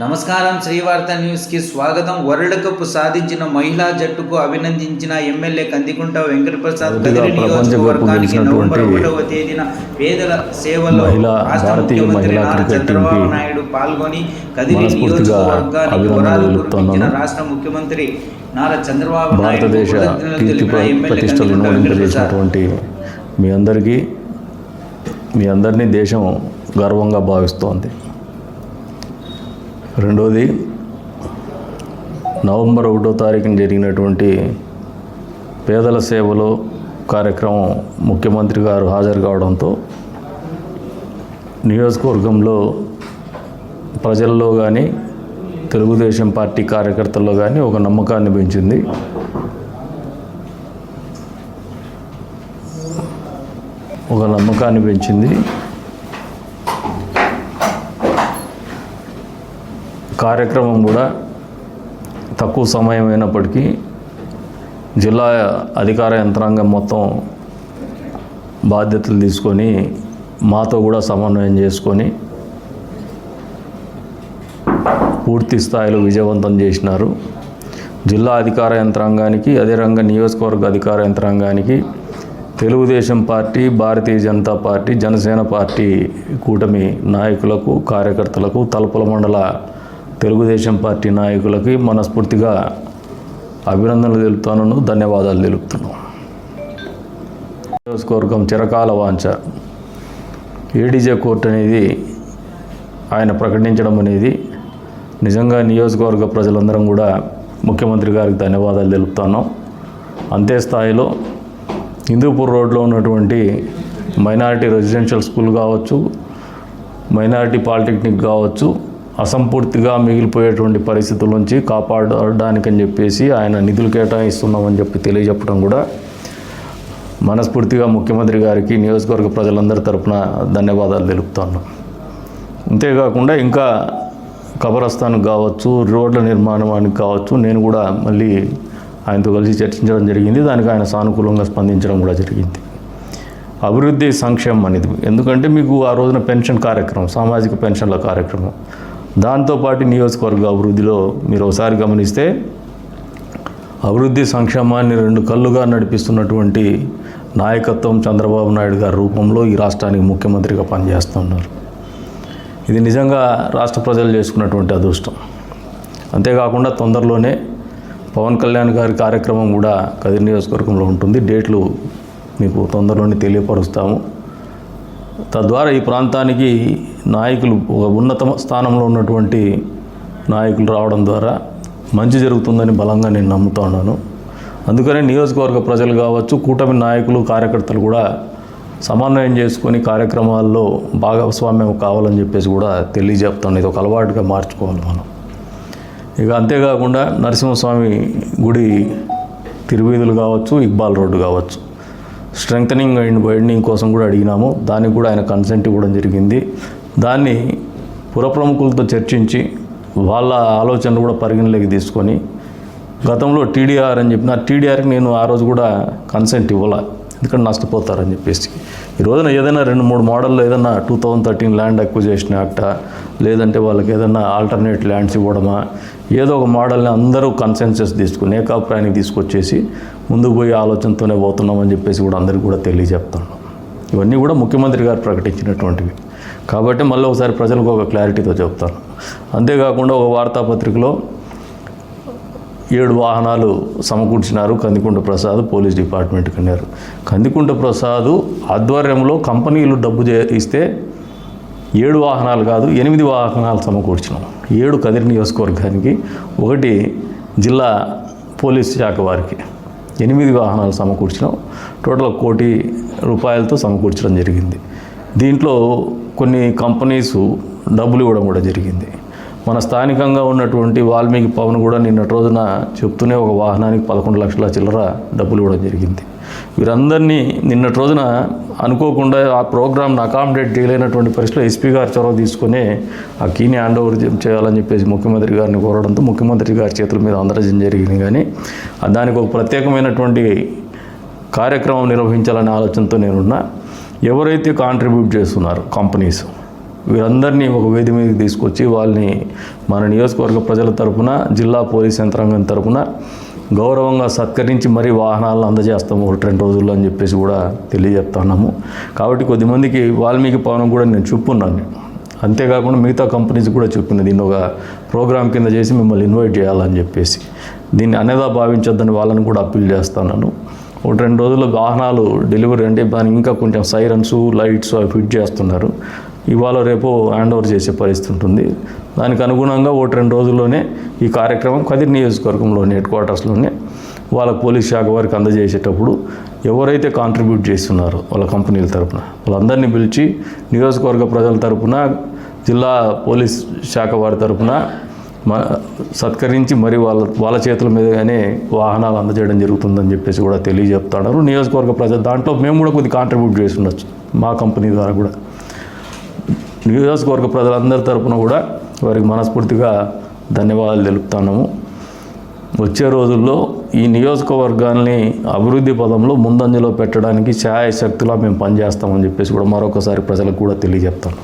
నమస్కారం శ్రీవార్త న్యూస్కి స్వాగతం వరల్డ్ కప్ సాధించిన మహిళా జట్టుకు అభినందించిన ఎమ్మెల్యే కందికుంట వెంకటప్రసాద్ కదిరి నియోజకవర్గానికి నవంబర్ ఒకటవ తేదీన పేదల సేవలో రాష్ట్ర ముఖ్యమంత్రి నారా చంద్రబాబు నాయుడు పాల్గొని కదిరి నియోజకవర్గానికి వరాలు. కురిపించిన రాష్ట్ర ముఖ్యమంత్రి నారా చంద్రబాబు నాయుడు భారతదేశ కీర్తి ప్ర- ప్రతిష్టలు ఇనుమడింపజేసినటువంటి మీ అందరికీ మీ అందరినీ దేశం గర్వంగా భావిస్తోంది రెండవది నవంబర్ ఒకటో తారీఖున జరిగినటువంటి పేదల సేవలో కార్యక్రమం ముఖ్యమంత్రి గారు హాజరు కావడంతో నియోజకవర్గంలో ప్రజల్లో కానీ తెలుగుదేశం పార్టీ కార్యకర్తల్లో కానీ ఒక నమ్మకాన్ని పెంచింది. ఒక నమ్మకాన్ని పెంచింది. కార్యక్రమం కూడా తక్కువ సమయం అయినప్పటికీ జిల్లా అధికార యంత్రాంగం మొత్తం బాధ్యతలు తీసుకొని మాతో కూడా సమన్వయం చేసుకొని పూర్తి స్థాయిలో విజయవంతం చేసినారు. జిల్లా అధికార యంత్రాంగానికి అదే రంగ నియోజకవర్గ అధికార యంత్రాంగానికి Telugu Desam party Bharatiya Janata party Janasena party కూటమి నాయకులకు కార్యకర్తలకు తలుపుల మండల తెలుగుదేశం పార్టీ నాయకులకి మనస్ఫూర్తిగా అభినందనలు తెలుపుతాను ధన్యవాదాలు తెలుపుతున్నాను. నియోజకవర్గం చిరకాల వాంఛ. ఏడీజే కోర్టు అనేది ఆయన ప్రకటించడం అనేది నిజంగా నియోజకవర్గ ప్రజలందరం కూడా ముఖ్యమంత్రి గారికి ధన్యవాదాలు తెలుపుతాను. అంతే స్థాయిలో హిందూపూర్ రోడ్లో ఉన్నటువంటి మైనారిటీ రెసిడెన్షియల్ స్కూల్ కావచ్చు మైనారిటీ పాలిటెక్నిక్ కావచ్చు అసంపూర్తిగా మిగిలిపోయేటువంటి పరిస్థితుల నుంచి కాపాడడానికని చెప్పేసి ఆయన నిధులు కేటాయిస్తున్నామని చెప్పి తెలియజెప్పడం కూడా మనస్ఫూర్తిగా ముఖ్యమంత్రి గారికి నియోజకవర్గ ప్రజలందరి తరపున ధన్యవాదాలు తెలుపుతాను. అంతేకాకుండా ఇంకా కబరస్థానికి కావచ్చు రోడ్ల నిర్మాణానికి కావచ్చు నేను కూడా మళ్ళీ ఆయనతో కలిసి చర్చించడం జరిగింది. దానికి ఆయన సానుకూలంగా స్పందించడం కూడా జరిగింది. అభివృద్ధి సంక్షేమం అనేది ఎందుకంటే మీకు ఆ రోజున పెన్షన్ కార్యక్రమం సామాజిక పెన్షన్ల కార్యక్రమం దాంతోపాటు నియోజకవర్గ అభివృద్ధిలో మీరు ఒకసారి గమనిస్తే అభివృద్ధి సంక్షేమాన్ని రెండు కళ్ళుగా నడిపిస్తున్నటువంటి నాయకత్వం చంద్రబాబు నాయుడు గారి రూపంలో ఈ రాష్ట్రానికి ముఖ్యమంత్రిగా పనిచేస్తున్నారు. ఇది నిజంగా రాష్ట్ర ప్రజలు చేసుకున్నటువంటి అదృష్టం. అంతేకాకుండా తొందరలోనే పవన్ కళ్యాణ్ గారి కార్యక్రమం కూడా కదిరి నియోజకవర్గంలో ఉంటుంది. డేట్లు మీకు తొందరలోనే తెలియపరుస్తాము. తద్వారా ఈ ప్రాంతానికి నాయకులు ఒక ఉన్నత స్థానంలో ఉన్నటువంటి నాయకులు రావడం ద్వారా మంచి జరుగుతుందని బలంగా నేను నమ్ముతా ఉన్నాను. అందుకనే నియోజకవర్గ ప్రజలు కావచ్చు కూటమి నాయకులు కార్యకర్తలు కూడా సమన్వయం చేసుకొని కార్యక్రమాల్లో భాగస్వామ్యం కావాలని చెప్పేసి కూడా తెలియజేస్తాను ఇది ఒక అలవాటుగా మార్చుకోవాలి మనం. ఇక అంతేకాకుండా నరసింహస్వామి గుడి తిరువీధులు కావచ్చు ఇక్బాల్ రోడ్డు కావచ్చు. స్ట్రెంగ్తనింగ్ అండ్ వైడనింగ్ కోసం కూడా అడిగినాము. దానికి కూడా ఆయన కన్సెంట్ ఇవ్వడం జరిగింది. దాన్ని పురప్రముఖులతో చర్చించి వాళ్ళ ఆలోచనలు కూడా పరిగణలోకి తీసుకొని గతంలో టీడీఆర్ అని చెప్పిన టీడీఆర్కి నేను ఆ రోజు కూడా కన్సెంట్ ఇవ్వాలి. ఎందుకంటే నష్టపోతారని చెప్పేసి. ఈ రోజున ఏదైనా రెండు మూడు మోడల్లో ఏదైనా two thousand thirteen land acquisition act లేదంటే వాళ్ళకి ఏదైనా ఆల్టర్నేట్ ల్యాండ్స్ ఇవ్వడమా ఏదో ఒక మోడల్ని అందరూ కన్సెన్సెస్ తీసుకుని ఏకాభిప్రాయానికి తీసుకొచ్చేసి ముందుకు పోయే ఆలోచనతోనే పోతున్నామని చెప్పేసి కూడా అందరికీ కూడా తెలియజెప్తున్నాం. ఇవన్నీ కూడా ముఖ్యమంత్రి గారు ప్రకటించినటువంటివి. కాబట్టి మళ్ళీ ఒకసారి ప్రజలకు ఒక క్లారిటీతో చెప్తాను. అంతేకాకుండా ఒక వార్తాపత్రికలో ఏడు వాహనాలు సమకూర్చినారు. కందికుంట ప్రసాద్ పోలీస్ డిపార్ట్మెంట్కి అన్నారు కందికుంట ప్రసాద్ ఆధ్వర్యంలో కంపెనీలు డబ్బు చే ఇస్తే ఏడు వాహనాలు కాదు ఎనిమిది వాహనాలు సమకూర్చినాం. ఏడు కదిరి నియోజకవర్గానికి ఒకటి జిల్లా పోలీస్ శాఖ వారికి ఎనిమిది వాహనాలు సమకూర్చినాం. టోటల్ కోటి రూపాయలతో సమకూర్చడం జరిగింది. దీంట్లో కొన్ని కంపెనీస్ డబ్బులు ఇవ్వడం కూడా జరిగింది. మన స్థానికంగా ఉన్నటువంటి వాల్మీకి పవన్ కూడా నిన్నటి రోజున చెప్తూనే ఒక వాహనానికి పదకొండు లక్షల చిల్లర డబ్బులు ఇవ్వడం జరిగింది. వీరందరినీ నిన్నటి రోజున అనుకోకుండా ఆ ప్రోగ్రామ్ను అకామిడేట్ చేయలేనటువంటి పరిస్థితిలో ఎస్పీ గారు చొరవ తీసుకునే ఆ కీని హ్యాండ్ ఓవర్ చేయాలని చెప్పేసి ముఖ్యమంత్రి గారిని కోరడంతో ముఖ్యమంత్రి గారి చేతుల మీద అందరజం జరిగింది. కానీ దానికి ఒక ప్రత్యేకమైనటువంటి కార్యక్రమం నిర్వహించాలనే ఆలోచనతో నేనున్నా. ఎవరైతే కాంట్రిబ్యూట్ చేస్తున్నారు కంపెనీస్ వీరందరినీ ఒక వేది మీదకి తీసుకొచ్చి వాళ్ళని మన నియోజకవర్గ ప్రజల తరపున జిల్లా పోలీస్ యంత్రాంగం తరపున గౌరవంగా సత్కరించి మరీ వాహనాలను అందజేస్తాము ఒకటి రెండు రోజుల్లో అని చెప్పేసి కూడా తెలియజేస్తున్నాము. కాబట్టి కొద్దిమందికి వాల్మీకి పవనం కూడా నేను చెప్పున్నాను. అంతేకాకుండా మిగతా కంపెనీస్ కూడా చెప్పిన దీన్ని ఒక ప్రోగ్రామ్ కింద చేసి మిమ్మల్ని ఇన్వైట్ చేయాలని చెప్పేసి. దీన్ని అనేదా భావించొద్దని వాళ్ళని కూడా అప్పీల్ చేస్తున్నాను. ఒకటి రెండు రోజుల్లో వాహనాలు డెలివరీ అంటే దానికి ఇంకా కొంచెం సైరన్స్ లైట్స్ అవి ఫిట్ చేస్తున్నారు. ఇవాళ రేపు హ్యాండ్ ఓవర్ చేసే పరిస్థితి ఉంటుంది. దానికి అనుగుణంగా ఒకటి రెండు రోజుల్లోనే ఈ కార్యక్రమం కదిరి నియోజకవర్గంలోని హెడ్ క్వార్టర్స్లోనే వాళ్ళ పోలీస్ శాఖ వారికి అందజేసేటప్పుడు ఎవరైతే కాంట్రిబ్యూట్ చేస్తున్నారో వాళ్ళ కంపెనీల తరపున వాళ్ళందరినీ పిలిచి నియోజకవర్గ ప్రజల తరపున జిల్లా పోలీస్ శాఖ వారి తరపున మ సత్కరించి మరి వాళ్ళ వాళ్ళ చేతుల మీదగానే వాహనాలు అందజేయడం జరుగుతుందని చెప్పేసి కూడా తెలియజెప్తున్నారు. నియోజకవర్గ ప్రజలు దాంట్లో మేము కూడా కొద్ది కాంట్రిబ్యూట్ చేసి ఉండొచ్చు మా కంపెనీ ద్వారా కూడా. నియోజకవర్గ ప్రజలందరి తరపున కూడా వారికి మనస్ఫూర్తిగా ధన్యవాదాలు తెలుపుతున్నాము. వచ్చే రోజుల్లో ఈ నియోజకవర్గాన్ని అభివృద్ధి పదంలో ముందంజలో పెట్టడానికి ఛాయ శక్తిలా మేము పనిచేస్తామని చెప్పేసి కూడా మరొకసారి ప్రజలకు కూడా తెలియజెప్తాను